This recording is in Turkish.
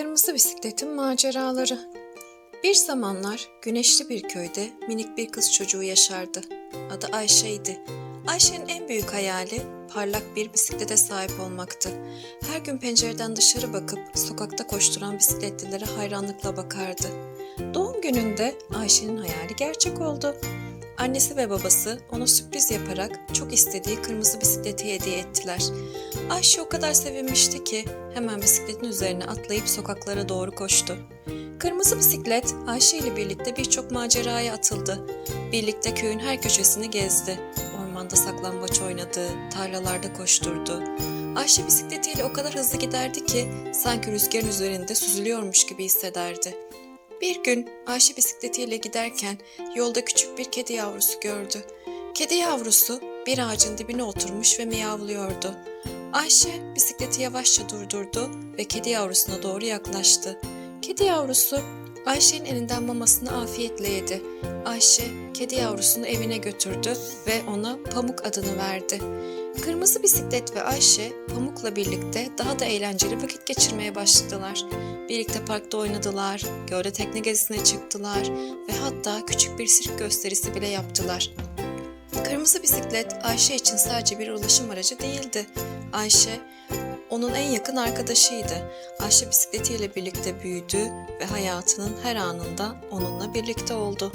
Kırmızı bisikletin maceraları. Bir zamanlar güneşli bir köyde minik bir kız çocuğu yaşardı. Adı Ayşe'ydi. Ayşe'nin en büyük hayali parlak bir bisiklete sahip olmaktı. Her gün pencereden dışarı bakıp sokakta koşturan bisikletlilere hayranlıkla bakardı. Doğum gününde Ayşe'nin hayali gerçek oldu. Annesi ve babası ona sürpriz yaparak çok istediği kırmızı bisikleti hediye ettiler. Ayşe o kadar sevinmişti ki hemen bisikletin üzerine atlayıp sokaklara doğru koştu. Kırmızı bisiklet Ayşe ile birlikte birçok maceraya atıldı. Birlikte köyün her köşesini gezdi. Ormanda saklambaç oynadı, tarlalarda koşturdu. Ayşe bisikletiyle o kadar hızlı giderdi ki sanki rüzgarın üzerinde süzülüyormuş gibi hissederdi. Bir gün Ayşe bisikletiyle giderken yolda küçük bir kedi yavrusu gördü. Kedi yavrusu bir ağacın dibine oturmuş ve miyavlıyordu. Ayşe bisikleti yavaşça durdurdu ve kedi yavrusuna doğru yaklaştı. Kedi yavrusu Ayşe'nin elinden mamasını afiyetle yedi. Ayşe kedi yavrusunu evine götürdü ve ona Pamuk adını verdi. Kırmızı bisiklet ve Ayşe Pamuk'la birlikte daha da eğlenceli vakit geçirmeye başladılar. Birlikte parkta oynadılar, gölde tekne gezisine çıktılar ve hatta küçük bir sirk gösterisi bile yaptılar. Kırmızı bisiklet Ayşe için sadece bir ulaşım aracı değildi. Ayşe onun en yakın arkadaşıydı. Ayşe bisikletiyle birlikte büyüdü ve hayatının her anında onunla birlikte oldu.